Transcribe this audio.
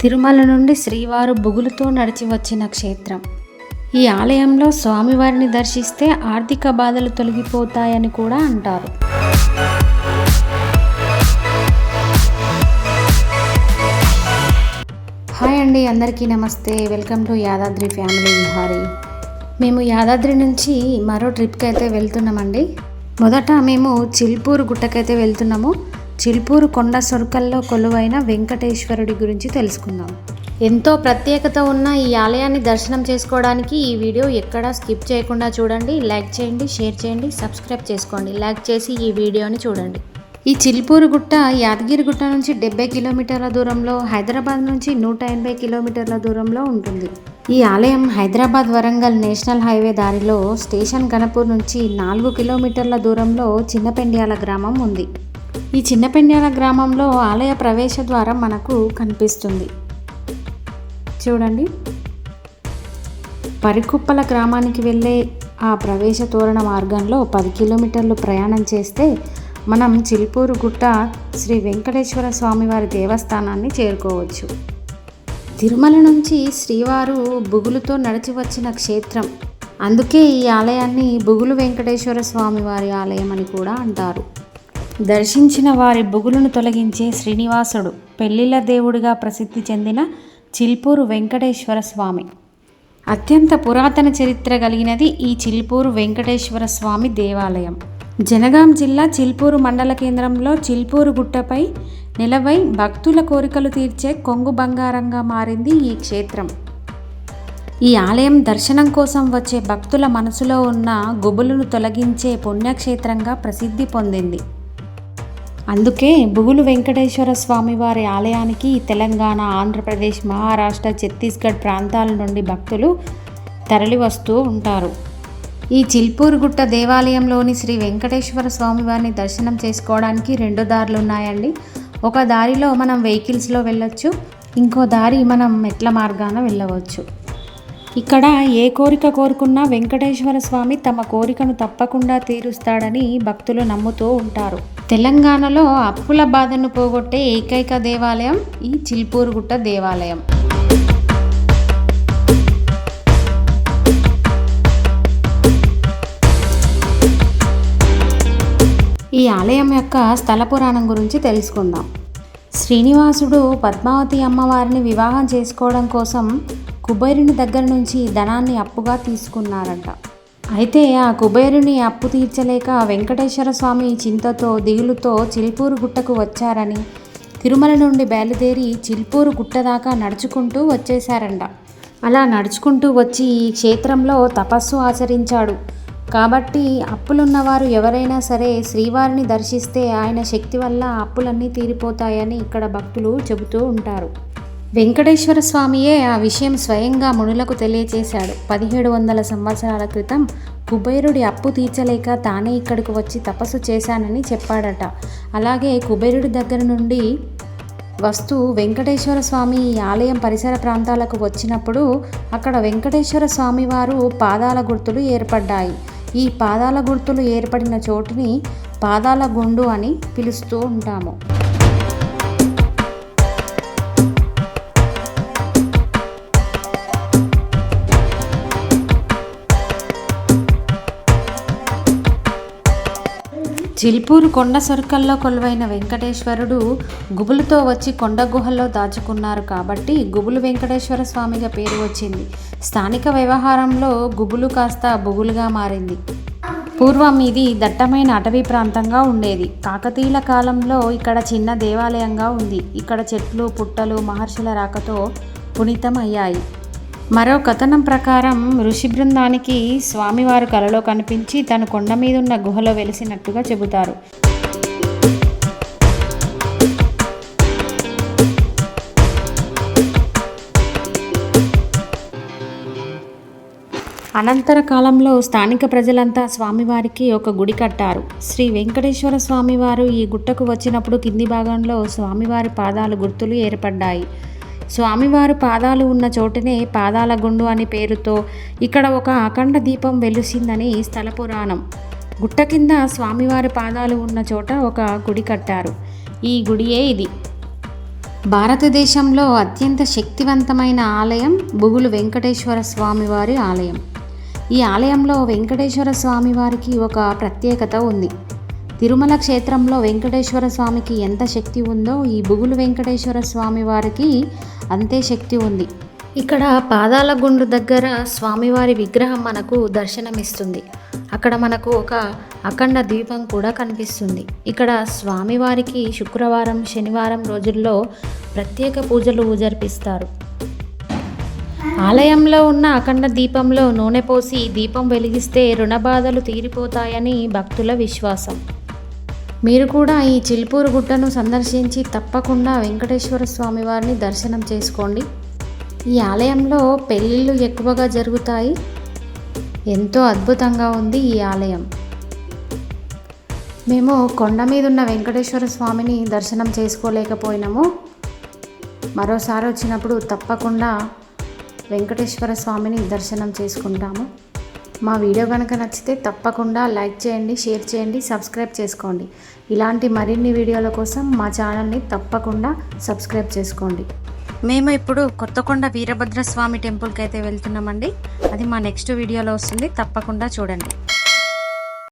తిరుమల నుండి శ్రీవారు బుగులుతో నడిచి వచ్చిన క్షేత్రం. ఈ ఆలయంలో స్వామివారిని దర్శిస్తే ఆర్థిక బాధలు తొలగిపోతాయని కూడా అంటారు. హాయ్ అండి అందరికీ నమస్తే. Welcome to Yadadri family Vihari. మేము యాదాద్రి నుంచి మరో ట్రిప్కి అయితే వెళ్తున్నామండి. మొదట మేము చిల్పూరు గుట్టకైతే వెళ్తున్నాము. చిల్పూరు కొండ సొరకల్లో కొలువైన వెంకటేశ్వరుడి గురించి తెలుసుకుందాం. ఎంతో ప్రత్యేకత ఉన్న ఈ ఆలయాన్ని దర్శనం చేసుకోవడానికి ఈ వీడియో ఎక్కడా స్కిప్ చేయకుండా చూడండి లైక్ చేయండి షేర్ చేయండి సబ్స్క్రైబ్ చేసుకోండి లైక్ చేసి ఈ వీడియోని చూడండి. ఈ చిల్పూరు గుట్ట యాదగిరి గుట్ట నుంచి డెబ్బై కిలోమీటర్ల దూరంలో హైదరాబాద్ నుంచి నూట ఎనభై కిలోమీటర్ల దూరంలో ఉంటుంది. ఈ ఆలయం హైదరాబాద్ వరంగల్ నేషనల్ హైవే దారిలో స్టేషన్ గణపూర్ నుంచి నాలుగు కిలోమీటర్ల దూరంలో చిన్నపెండ్యాల గ్రామం ఉంది. ఈ చిన్నపెండ్యాల గ్రామంలో ఆలయ ప్రవేశ ద్వారం మనకు కనిపిస్తుంది. చూడండి. పరికుప్పల గ్రామానికి వెళ్ళే ఆ ప్రవేశ తోరణ మార్గంలో పది కిలోమీటర్లు ప్రయాణం చేస్తే మనం చిల్పూరు గుట్ట శ్రీ వెంకటేశ్వర స్వామివారి దేవస్థానాన్ని చేరుకోవచ్చు. తిరుమల నుంచి శ్రీవారు బుగులుతో నడిచి వచ్చిన క్షేత్రం. అందుకే ఈ ఆలయాన్ని బుగులు వెంకటేశ్వర స్వామివారి ఆలయం అని కూడా అంటారు. దర్శించిన వారి బుగులను తొలగించే శ్రీనివాసుడు పెళ్ళిళ్ళ దేవుడిగా ప్రసిద్ధి చెందిన చిల్పూరు వెంకటేశ్వర స్వామి. అత్యంత పురాతన చరిత్ర కలిగినది ఈ చిల్పూరు వెంకటేశ్వర స్వామి దేవాలయం. జనగాం జిల్లా చిల్పూరు మండల కేంద్రంలో చిల్పూరు గుట్టపై నిలవై భక్తుల కోరికలు తీర్చే కొంగు బంగారంగా మారింది ఈ క్షేత్రం. ఈ ఆలయం దర్శనం కోసం వచ్చే భక్తుల మనసులో ఉన్న గుబులను తొలగించే పుణ్యక్షేత్రంగా ప్రసిద్ధి పొందింది. అందుకే బుగులు వెంకటేశ్వర స్వామి వారి ఆలయానికి తెలంగాణ ఆంధ్రప్రదేశ్ మహారాష్ట్ర ఛత్తీస్గఢ్ ప్రాంతాల నుండి భక్తులు తరలి వస్తూ ఉంటారు. ఈ చిల్పూరుగుట్ట దేవాలయంలోని శ్రీ వెంకటేశ్వర స్వామివారిని దర్శనం చేసుకోవడానికి రెండు దారులు ఉన్నాయండి. ఒక దారిలో మనం వెహికల్స్లో వెళ్ళొచ్చు ఇంకో దారి మనం మెట్ల మార్గాన వెళ్ళవచ్చు. ఇక్కడ ఏ కోరిక కోరుకున్నా వెంకటేశ్వర స్వామి తమ కోరికను తప్పకుండా తీరుస్తాడని భక్తులు నమ్ముతూ ఉంటారు. తెలంగాణలో అప్పుల బాధను పోగొట్టే ఏకైక దేవాలయం ఈ చిల్పూరుగుట్ట దేవాలయం. ఈ ఆలయం యొక్క స్థల పురాణం గురించి తెలుసుకుందాం. శ్రీనివాసుడు పద్మావతి అమ్మవారిని వివాహం చేసుకోవడం కోసం కుబేరుని దగ్గర నుంచి ధనాన్ని అప్పుగా తీసుకున్నారంట. అయితే ఆ కుబేరుని అప్పు తీర్చలేక వెంకటేశ్వర స్వామి చింతతో దిగులుతో చిల్పూరు గుట్టకు వచ్చారని తిరుమల నుండి బయలుదేరి చిల్పూరు గుట్ట దాకా నడుచుకుంటూ వచ్చేశారంట. అలా నడుచుకుంటూ వచ్చి ఈ క్షేత్రంలో తపస్సు ఆచరించాడు. కాబట్టి అప్పులున్నవారు ఎవరైనా సరే శ్రీవారిని దర్శిస్తే ఆయన శక్తి వల్ల అప్పులన్నీ తీరిపోతాయని ఇక్కడ భక్తులు చెబుతూ ఉంటారు. వెంకటేశ్వర స్వామియే ఆ విషయం స్వయంగా మునులకు తెలియచేశాడు. పదిహేడు వందల సంవత్సరాల క్రితం కుబేరుడి అప్పు తీర్చలేక తానే ఇక్కడికి వచ్చి తపస్సు చేశానని చెప్పాడట. అలాగే కుబేరుడి దగ్గర నుండి వస్తూ వెంకటేశ్వర స్వామి ఈ ఆలయం పరిసర ప్రాంతాలకు వచ్చినప్పుడు అక్కడ వెంకటేశ్వర స్వామి వారు పాదాల గుర్తులు ఏర్పడ్డాయి. ఈ పాదాల గుర్తులు ఏర్పడిన చోటుని పాదాల గుండు అని పిలుస్తూ ఉంటాము. చిల్పూరు కొండ సొరకల్లో కొలువైన వెంకటేశ్వరుడు గుబులుతో వచ్చి కొండ గుహల్లో దాచుకున్నారు కాబట్టి గుబులు వెంకటేశ్వర స్వామిగా పేరు వచ్చింది. స్థానిక వ్యవహారంలో గుబులు కాస్త బుగులుగా మారింది. పూర్వం ఇది దట్టమైన అటవీ ప్రాంతంగా ఉండేది. కాకతీయుల కాలంలో ఇక్కడ చిన్న దేవాలయంగా ఉంది. ఇక్కడ చెట్లు పుట్టలు మహర్షుల రాకతో పునీతం అయ్యాయి మరో కథనం ప్రకారం ఋషి బృందానికి స్వామివారు కలలో కనిపించి తను కొండ మీదున్న గుహలో వెలిసినట్టుగా చెబుతారు. అనంతర కాలంలో స్థానిక ప్రజలంతా స్వామివారికి ఒక గుడి కట్టారు. శ్రీ వెంకటేశ్వర స్వామివారు ఈ గుట్టకు వచ్చినప్పుడు కింది భాగంలో స్వామివారి పాదాలు గుర్తులు ఏర్పడ్డాయి. స్వామివారు పాదాలు ఉన్న చోటనే పాదాల గుండు అని పేరుతో ఇక్కడ ఒక అఖండ దీపం వెలుసిందని స్థల పురాణం. గుట్ట కింద స్వామివారి పాదాలు ఉన్న చోట ఒక గుడి కట్టారు. ఈ గుడియే ఇది. భారతదేశంలో అత్యంత శక్తివంతమైన ఆలయం బుగులు వెంకటేశ్వర స్వామివారి ఆలయం. ఈ ఆలయంలో వెంకటేశ్వర స్వామివారికి ఒక ప్రత్యేకత ఉంది. తిరుమల క్షేత్రంలో వెంకటేశ్వర స్వామికి ఎంత శక్తి ఉందో ఈ బుగులు వెంకటేశ్వర స్వామి వారికి అంతే శక్తి ఉంది. ఇక్కడ పాదాల గుండు దగ్గర స్వామివారి విగ్రహం మనకు దర్శనమిస్తుంది. అక్కడ మనకు ఒక అఖండ దీపం కూడా కనిపిస్తుంది. ఇక్కడ స్వామివారికి శుక్రవారం శనివారం రోజుల్లో ప్రత్యేక పూజలు జరిపిస్తారు ఆలయంలో ఉన్న అఖండ దీపంలో నూనె పోసి దీపం వెలిగిస్తే రుణ బాధలు తీరిపోతాయని భక్తుల విశ్వాసం. మీరు కూడా ఈ చిల్పూరు గుట్టను సందర్శించి తప్పకుండా వెంకటేశ్వర స్వామి వారిని దర్శనం చేసుకోండి. ఈ ఆలయంలో పెళ్ళిళ్ళు ఎక్కువగా జరుగుతాయి. ఎంతో అద్భుతంగా ఉంది ఈ ఆలయం. మేము కొండ మీద ఉన్న వెంకటేశ్వర స్వామిని దర్శనం చేసుకోలేకపోయినాము. మరోసారి వచ్చినప్పుడు తప్పకుండా వెంకటేశ్వర స్వామిని దర్శనం చేసుకుంటాము. మా వీడియో కనుక నచ్చితే తప్పకుండా లైక్ చేయండి షేర్ చేయండి సబ్స్క్రైబ్ చేసుకోండి. ఇలాంటి మరిన్ని వీడియోల కోసం మా ఛానల్ని తప్పకుండా సబ్స్క్రైబ్ చేసుకోండి. మేము ఇప్పుడు కొత్తకొండ వీరభద్ర స్వామి టెంపుల్కి అయితే వెళ్తున్నామండి. అది మా నెక్స్ట్ వీడియోలో వస్తుంది. తప్పకుండా చూడండి.